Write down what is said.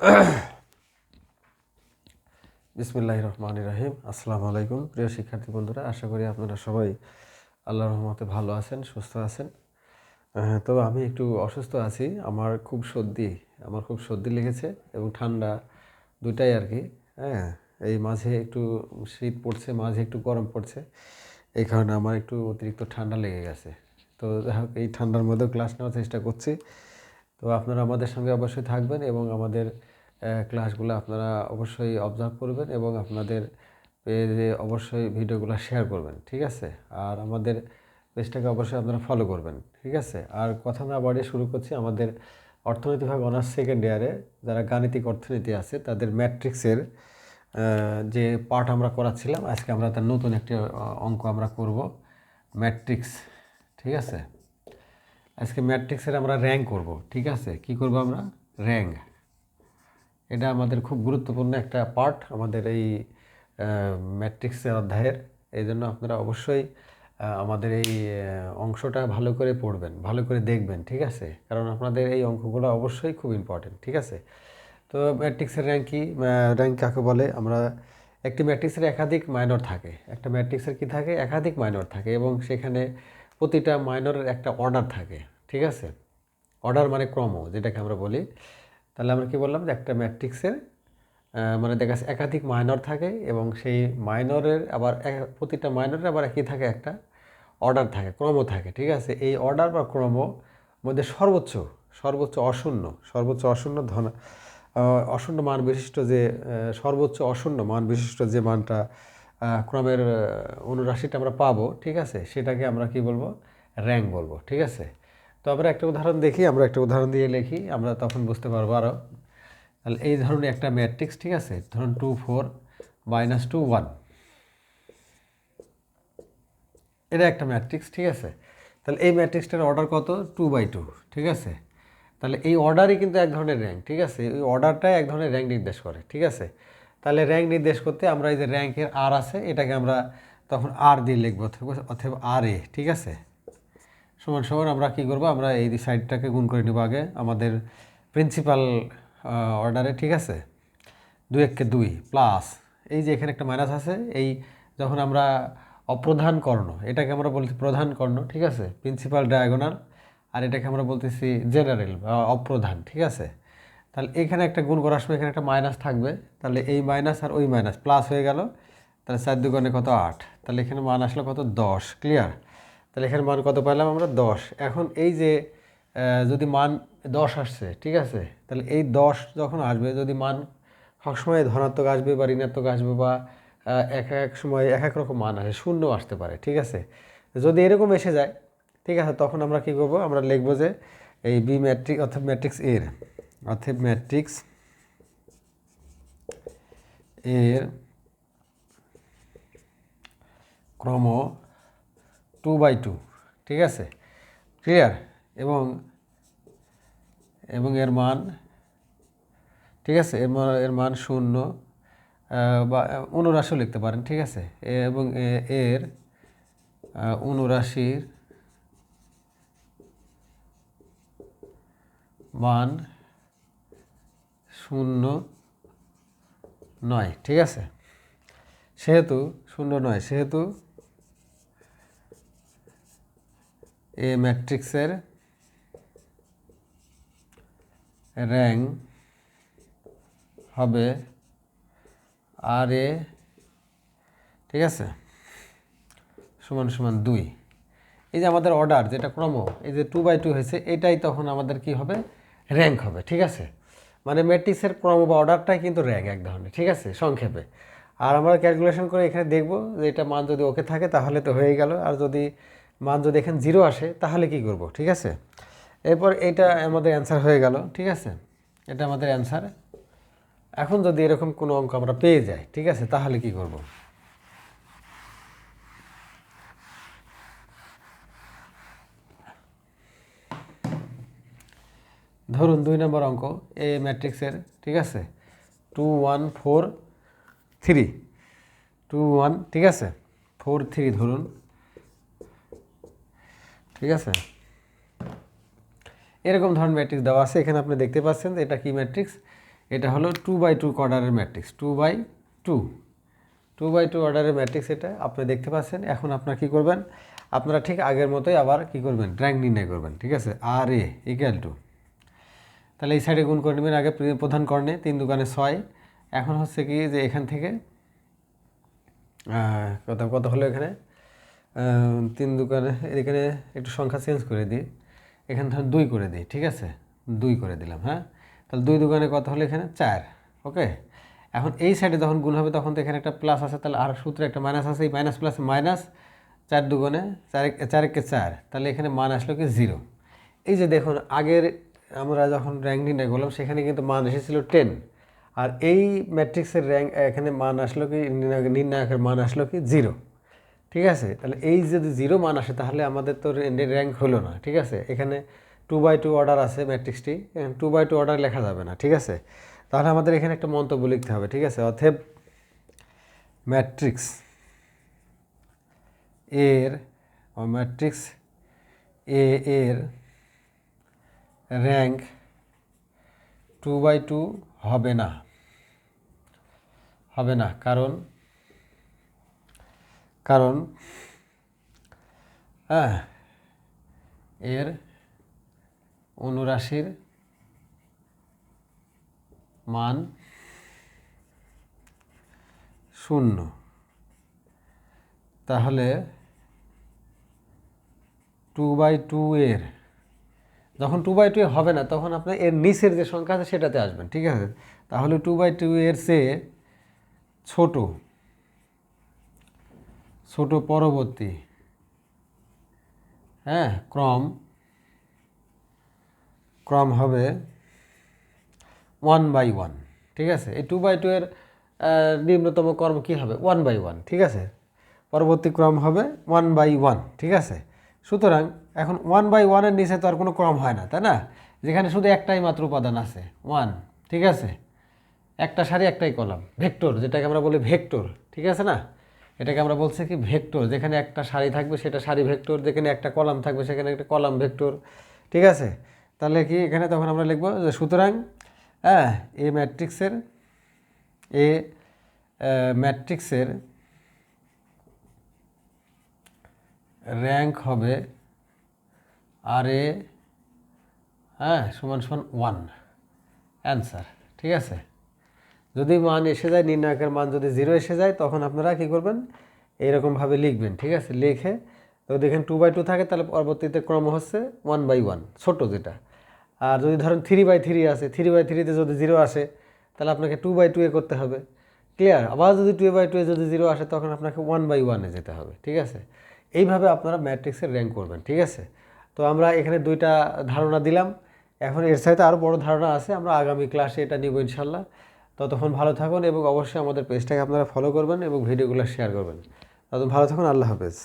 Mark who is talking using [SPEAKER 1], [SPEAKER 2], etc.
[SPEAKER 1] বিসমুল্লাহ রহমান রাহিম। আসসালামু আলাইকুম, প্রিয় শিক্ষার্থী বন্ধুরা, আশা করি আপনারা সবাই আল্লাহ রহমতে ভালো আছেন, সুস্থ আছেন। তো আমি একটু অসুস্থ আছি, আমার খুব সর্দি, আমার খুব সর্দি লেগেছে এবং ঠান্ডা দুটাই আর কি। হ্যাঁ এই মাঝে একটু শীত পড়ছে, মাঝে একটু গরম পড়ছে, এই কারণে আমার একটু অতিরিক্ত ঠান্ডা লেগে গেছে। তো যাই হোক, এই ঠান্ডার মধ্যেও ক্লাস নেওয়ার চেষ্টা করছি। তো আপনারা আমাদের সঙ্গে অবশ্যই থাকবেন এবং আমাদের ক্লাসগুলো আপনারা অবশ্যই অবজার্ভ করবেন এবং আপনাদের পেজে অবশ্যই ভিডিওগুলো শেয়ার করবেন, ঠিক আছে? আর আমাদের পেজটাকে অবশ্যই আপনারা ফলো করবেন, ঠিক আছে? আর কথা না বাড়িয়ে শুরু করছি, আমাদের অর্থনীতি ভাগ অনার্স সেকেন্ড ইয়ারে যারা গাণিতিক অর্থনীতি আছে, তাদের ম্যাট্রিক্সের যে পার্ট আমরা করাচ্ছিলাম, আজকে আমরা তার নতুন একটি অঙ্ক আমরা করব ম্যাট্রিক্স ঠিক আছে? আজকে ম্যাট্রিক্সের আমরা র্যাঙ্ক করব, ঠিক আছে? কি করব আমরা? র্যাঙ্ক এটা আমাদের খুব গুরুত্বপূর্ণ একটা পার্ট আমাদের এই ম্যাট্রিক্সের অধ্যায়ের। এই জন্য আপনারা অবশ্যই আমাদের এই অংশটা ভালো করে পড়বেন, ভালো করে দেখবেন, ঠিক আছে? কারণ আপনাদের এই অঙ্কগুলো অবশ্যই খুব ইম্পর্টেন্ট ঠিক আছে? তো ম্যাট্রিক্সের র্যাঙ্ক র্যাঙ্ক কাকে বলে? আমরা, একটি ম্যাট্রিক্সের একাধিক মাইনর থাকে। একটা ম্যাট্রিক্সের কি থাকে? একাধিক মাইনর থাকে এবং সেখানে প্রতিটা মাইনরের একটা অর্ডার থাকে, ঠিক আছে? অর্ডার মানে ক্রম, যেটাকে আমরা বলি। তাহলে আমরা কি বললাম যে একটা ম্যাট্রিক্সের মানে দেখা যাচ্ছে একাধিক মাইনর থাকে এবং সেই মাইনরের আবার প্রতিটা মাইনরের আবার কি থাকে একটা অর্ডার থাকে, ক্রম থাকে, ঠিক আছে? এই অর্ডার বা ক্রম মধ্যে সর্বোচ্চ সর্বোচ্চ অশূন্য সর্বোচ্চ অশূন্য ধন অশূন্য মান বিশিষ্ট যে সর্বোচ্চ অশূন্য মান বিশিষ্ট যে মানটা ক্রমের অনুরাশিটা আমরা পাবো, ঠিক আছে? সেটাকে আমরা কি বলব? র্যাঙ্ক বলব, ঠিক আছে? তো আমরা একটা উদাহরণ দেখি, আমরা একটা উদাহরণ দিয়ে লিখি, আমরা তখন বুঝতে পারব আরও তাহলে এই ধরনের একটা ম্যাট্রিক্স ঠিক আছে? ধরুন two four minus two one এটা একটা ম্যাট্রিক্স ঠিক আছে? তাহলে এই ম্যাট্রিক্সটার অর্ডার কত? টু বাই টু ঠিক আছে? তাহলে এই অর্ডারই কিন্তু এক ধরনের র্যাঙ্ক ঠিক আছে? এই অর্ডারটাই এক ধরনের র্যাঙ্ক নির্দেশ করে, ঠিক আছে? তাহলে র্যাঙ্ক নির্দেশ করতে আমরা এই যে র্যাঙ্কের আর আছে, এটাকে আমরা তখন আর দিয়ে লিখব, অথবা আর এ ঠিক আছে? সমান সমান আমরা কি করব? আমরা এই সাইডটাকে গুণ করে নেব আগে। আমাদের প্রিন্সিপাল অর্ডারে ঠিক আছে? দুই এককে দুই প্লাস এই যে এখানে একটা মাইনাস আছে, এই যখন আমরা অপ্রধান কর্ণ, এটাকে আমরা বলছি প্রধান কর্ণ, ঠিক আছে? প্রিন্সিপাল ডায়াগোনাল আর এটাকে আমরা বলতেছি জেনারেল বা অপ্রধান, ঠিক আছে? তাহলে এখানে একটা গুণ করার সময় এখানে একটা মাইনাস থাকবে। তাহলে এই মাইনাস আর ওই মাইনাস প্লাস হয়ে গেল। তাহলে চার দুগুণে কত? আট। তাহলে এখানে মান আসলো কত? দশ ক্লিয়ার তাহলে এখানে মান কত পাইলাম আমরা? দশ। এখন এই যে যদি মান দশ আসছে, ঠিক আছে? তাহলে এই দশ যখন আসবে, যদি মান সবসময় ধনাত্মক আসবে বা ঋণাত্মক আসবে বা এক এক সময় এক এক রকম মান আসে, শূন্য আসতে পারে, ঠিক আছে? যদি এরকম এসে যায়, ঠিক আছে, তখন আমরা কি করব? আমরা লিখব যে এই বি ম্যাট্রিক অর্থাৎ ম্যাট্রিক্স এর, অর্থাৎ ম্যাট্রিক্স এর ক্রম টু বাই টু ঠিক আছে? ক্লিয়ার এবং এবং এর মান, ঠিক আছে? এর মান এর মান শূন্য বা অনুরাশিও লিখতে পারেন, ঠিক আছে? এবং এর অনুরাশির মান শূন্য নয়, ঠিক আছে? সেহেতু শূন্য নয়, সেহেতু এ ম্যাট্রিক্সের র্যাঙ্ক হবে আর এ ঠিক আছে? সমান সমান দুই। এই যে আমাদের অর্ডার যেটা ক্রম, এই যে টু বাই টু হয়েছে, এটাই তখন আমাদের কি হবে? র্যাঙ্ক হবে, ঠিক আছে? মানে ম্যাট্রিক্সের ক্রম বা অর্ডারটাই কিন্তু র্যাঙ্ক এক ধরনের, ঠিক আছে? সংক্ষেপে। আর আমরা ক্যালকুলেশন করে এখানে দেখব যে এটা মান যদি ওকে থাকে, তাহলে তো হয়ে গেল। আর যদি মান যদি এখানে জিরো আসে, তাহলে কি করব? ঠিক আছে? এরপর এটা আমাদের অ্যান্সার হয়ে গেল, ঠিক আছে? এটা আমাদের অ্যান্সার এখন যদি এরকম কোনো অঙ্ক আমরা পেয়ে যাই, ঠিক আছে? তাহলে কি করব? ধরুন দুই নম্বর অঙ্ক এ ম্যাট্রিক্সের ঠিক আছে? Two one four three two one ঠিক আছে? ফোর থ্রি ধরুন। ঠিক আছে? এরকম ধরনের ম্যাট্রিক্স দেওয়া আছে। এখানে আপনি দেখতে পাচ্ছেন এটা কি ম্যাট্রিক্স এটা হলো টু বাই টু অর্ডারের matrix two by two two by two অর্ডারের ম্যাট্রিক্স এটা আপনি দেখতে পাচ্ছেন। এখন আপনারা কী করবেন? আপনারা ঠিক আগের মতোই আবার কী করবেন? র্যাঙ্ক নির্ণয় করবেন। ঠিক আছে? আর এ ইকুয়াল টু তাহলে এই সাইডে গুণ করে নেবেন। আগে প্রি- প্রধান কর্ণে তিন দোকানে ছয়। এখন হচ্ছে কি যে এখান থেকে কত কত হলো এখানে? তিন দোকানে এখানে একটু সংখ্যা চেঞ্জ করে দিই। এখানে ধরুন দুই করে দিই, ঠিক আছে? দুই করে দিলাম হ্যাঁ? তাহলে দুই দোকানে কত হলো এখানে? চার ওকে এখন এই সাইডে যখন গুণ হবে, তখন তো এখানে একটা প্লাস আছে, তাহলে আর সূত্রে একটা মাইনাস আছে। এই মাইনাস প্লাস মাইনাস চার দুগুণে চার চারকে চার তাহলে এখানে মান আসলো কি জিরো এই যে দেখুন, আগের আমরা যখন র্যাঙ্ক নির্ণয় করলাম, সেখানে কিন্তু মান এসেছিল টেন আর এই ম্যাট্রিক্সের র্যাঙ্ক এখানে মান আসলো কি নির্ণায়ক- নির্ণায়কের মান আসলো কি জিরো ঠিক আছে? তাহলে এই যদি জিরো মান আসে, তাহলে আমাদের তো র্যাঙ্ক হলো না, ঠিক আছে? এখানে টু বাই টু অর্ডার আছে ম্যাট্রিক্সটি এখানে টু বাই টু অর্ডার লেখা যাবে না, ঠিক আছে? তাহলে আমাদের এখানে একটা মন্তব্য লিখতে হবে, ঠিক আছে? অথেব ম্যাট্রিক্স এর ম্যাট্রিক্স এ এর র্যাঙ্ক টু বাই টু হবে না হবে না, কারণ কারণ হ্যাঁ এর অনুরাশির মান শূন্য। তাহলে টু বাই টু এর, যখন টু বাই টু হবে না, তখন আপনার এর নিচের যে সংখ্যা আছে সেটাতে আসবেন, ঠিক আছে? তাহলে টু বাই টু এর চেয়ে ছোট। ছোট পরবর্তী। হ্যাঁ ক্রম। ক্রম হবে ওয়ান বাই ওয়ান ঠিক আছে? এই টু বাই টু এর নিম্নতম কর্ম কী হবে? ওয়ান বাই ওয়ান ঠিক আছে? পরবর্তী ক্রম হবে ওয়ান বাই ওয়ান ঠিক আছে? সুতরাং এখন ওয়ান বাই ওয়ানের নিচে তো আর কোনো ক্রম হয় না, তাই না? যেখানে শুধু একটাই মাত্র উপাদান আছে ওয়ান ঠিক আছে? একটা সারি, একটাই কলাম, ভেক্টর, যেটাকে আমরা বলি ভেক্টর, ঠিক আছে না? এটাকে আমরা বলছি কি ভেক্টর, যেখানে একটা সারি থাকবে সেটা সারি ভেক্টর, যেখানে একটা কলাম থাকবে সেখানে একটা কলাম ভেক্টর, ঠিক আছে? তাহলে কি এখানে তখন আমরা লিখব যে সুতরাং হ্যাঁ এ ম্যাট্রিক্সের এ ম্যাট্রিক্সের র্যাঙ্ক হবে আর এ হ্যাঁ সমান সমান ওয়ান, অ্যান্সার, ঠিক আছে? যদি মান এসে যায়, নির্ণায়কের মান যদি জিরো এসে যায়, তখন আপনারা কী করবেন? এইরকমভাবে লিখবেন, ঠিক আছে? লিখে, তো দেখেন টু বাই টু থাকে, তাহলে পরবর্তীতে ক্রম হচ্ছে ওয়ান বাই ওয়ান ছোটো যেটা। আর যদি ধরেন থ্রি বাই থ্রি আসে থ্রি বাই থ্রিতে যদি জিরো আসে, তাহলে আপনাকে টু বাই টু এ করতে হবে। ক্লিয়ার আবার যদি টু বাই টু এ যদি জিরো আসে, তখন আপনাকে ওয়ান বাই ওয়ানে যেতে হবে, ঠিক আছে? এইভাবে আপনারা ম্যাট্রিক্সের র্যাঙ্ক করবেন, ঠিক আছে? তো আমরা এখানে দুইটা ধারণা দিলাম। এখন এর সাথে আরও বড় ধারণা আছে, আমরা আগামী ক্লাসে এটা নিব ইনশাল্লাহ। ততক্ষণ ভালো থাকুন এবং অবশ্যই আমাদের পেজটাকে আপনারা ফলো করবেন এবং ভিডিওগুলো শেয়ার করবেন। ততক্ষণ ভালো থাকুন, আল্লাহ হাফেজ।